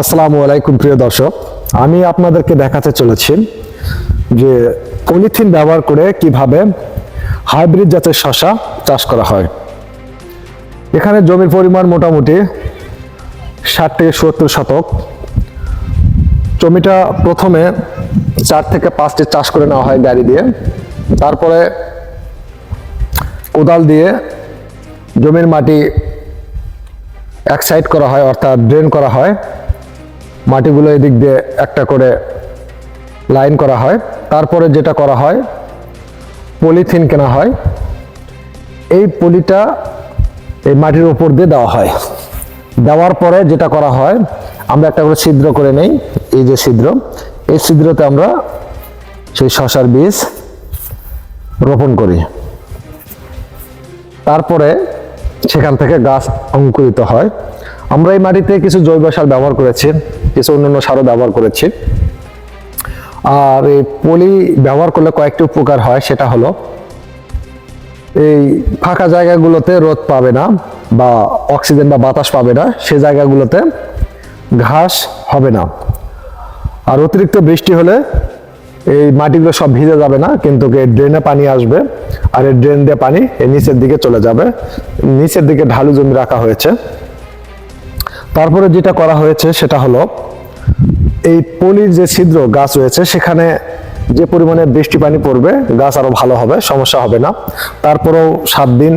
আসসালামু আলাইকুম প্রিয় দর্শক, আমি আপনাদেরকে দেখাতে চলেছি যে পলিথিন ব্যবহার করে কীভাবে হাইব্রিড জাতের শশা চাষ করা হয়। এখানে জমির পরিমাণ মোটামুটি ষাট থেকে সত্তর শতক। জমিটা প্রথমে চার থেকে পাঁচটি চাষ করে নেওয়া হয় গাড়ি দিয়ে। তারপরে কোদাল দিয়ে জমির মাটি এক সাইড করা হয়, অর্থাৎ ড্রেন করা হয়। মাটিগুলো এদিক দিয়ে একটা করে লাইন করা হয়। তারপরে যেটা করা হয় পলিথিন কেনা হয়। এই পলিটা এই মাটির উপর দিয়ে দেওয়া হয়। দেওয়ার পরে যেটা করা হয়, আমরা একটা করে ছিদ্র করে নেই, এই যে ছিদ্র। এই ছিদ্রতে আমরা সেই শশার বীজ রোপণ করি। তারপরে সেখান থেকে গাছ অঙ্কুরিত হয়। আমরা এই মাটিতে কিছু জৈব সার ব্যবহার করেছি, কিছু অন্যান্য সারও ব্যবহার করেছি। আর এই পলি ব্যবহার করলে কয়েকটি উপকার হয়, সেটা হলো এই ফাঁকা জায়গাগুলোতে রোদ পাবে না বা অক্সিজেন বা বাতাস পাবে না, সে জায়গাগুলোতে ঘাস হবে না। আর অতিরিক্ত বৃষ্টি হলে এই মাটিগুলো সব ভিজে যাবে না, কিন্তু ড্রেনে পানি আসবে, আর এই ড্রেন দিয়ে পানি নিচের দিকে চলে যাবে। নিচের দিকে ঢালু জমি রাখা হয়েছে। তারপরে যেটা করা হয়েছে সেটা হলো, এই পলির যে ছিদ্র গাছ রয়েছে, সেখানে যে পরিমাণে বৃষ্টি পানি পড়বে, গাছ আরও ভালো হবে, সমস্যা হবে না। তারপরেও সাত দিন,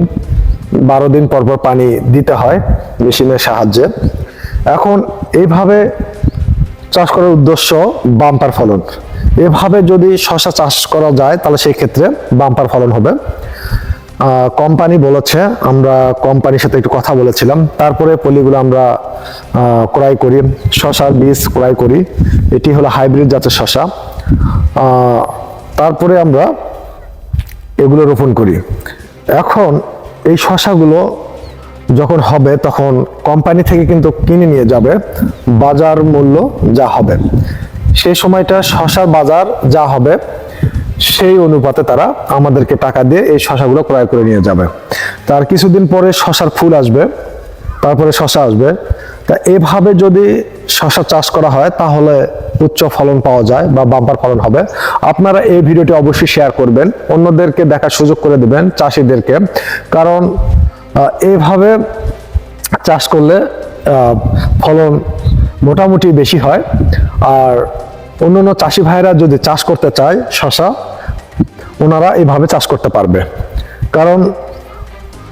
বারো দিন পর পর পানি দিতে হয় মেশিনের সাহায্যে। এখন এইভাবে চাষ করার উদ্দেশ্য বাম্পার ফলন। এভাবে যদি শশা চাষ করা যায়, তাহলে সেই ক্ষেত্রে বাম্পার ফলন হবে। কোম্পানি বলেছে, আমরা কোম্পানির সাথে একটু কথা বলেছিলাম। তারপরে পলিগুলো আমরা ক্রয় করি শশার বীজ ক্রয় করি। এটি হলো হাইব্রিড জাতের শশা। তারপরে আমরা এগুলো রোপণ করি। এখন এই শশাগুলো যখন হবে, তখন কোম্পানি থেকে কিন্তু কিনে নিয়ে যাবে, বাজার মূল্য যা হবে। সেই সময়টা শশার বাজার যা হবে সেই অনুপাতে তারা আমাদেরকে টাকা দিয়ে এই শশাগুলো ক্রয় করে নিয়ে যাবে। তার কিছুদিন পরে শশার ফুল আসবে, তারপরে শশা আসবে। তা এভাবে যদি শশা চাষ করা হয়, তাহলে উচ্চ ফলন পাওয়া যায় বা বাম্পার ফলন হবে। আপনারা এই ভিডিওটি অবশ্যই শেয়ার করবেন, অন্যদেরকে দেখার সুযোগ করে দেবেন, চাষিদেরকে। কারণ এভাবে চাষ করলে ফলন মোটামুটি বেশি হয়। আর অন্যান্য চাষি ভাইরা যদি চাষ করতে চায় শশা ওনারা এইভাবে চাষ করতে পারবে। কারণ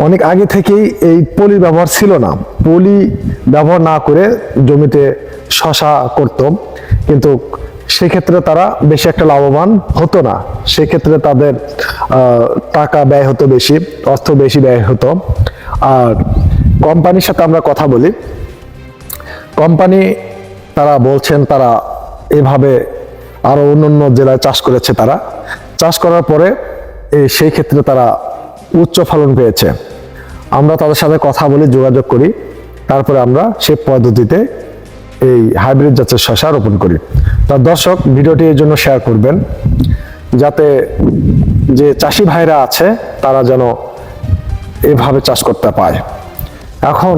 অনেক আগে থেকেই এই পলি ব্যবহার ছিল না। পলি ব্যবহার না করে জমিতে শশা করত। কিন্তু সেক্ষেত্রে তারা বেশি একটা লাভবান হতো না। সেক্ষেত্রে তাদের টাকা ব্যয় হতো বেশি, অর্থ বেশি ব্যয় হতো। আর কোম্পানির সাথে আমরা কথা বলি। কোম্পানি, তারা বলছেন তারা এভাবে আরও অন্য অন্য জেলায় চাষ করেছে তারা। চাষ করার পরে সেই ক্ষেত্রে তারা উচ্চ ফলন পেয়েছে। আমরা তাদের সাথে কথা বলি, যোগাযোগ করি। তারপরে আমরা সেই পদ্ধতিতে এই হাইব্রিড জাতের শশা রোপণ করি। তা দর্শক, ভিডিওটি এই জন্য শেয়ার করবেন, যাতে যে চাষি ভাইরা আছে, তারা যেন এভাবে চাষ করতে পায়। এখন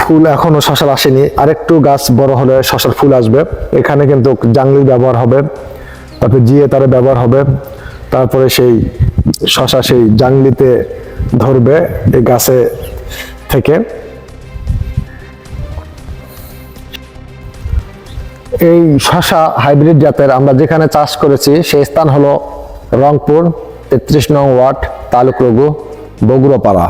ফুল এখনও শশার আসেনি। আরেকটু গাছ বড় হলে শশার ফুল আসবে। এখানে কিন্তু জাংলির ব্যবহার হবে। তারপরে জিয়ে তারে ব্যবহার হবে। তারপরে সেই শশা সেই জাংলিতে ধরবে এই গাছে থেকে। এই শশা হাইব্রিড জাতের আমরা যেখানে চাষ করেছি, সেই স্থান হলো রংপুর, তেত্রিশ নং ওয়ার্ড, তালুক রঘু, বগুড়াপাড়া।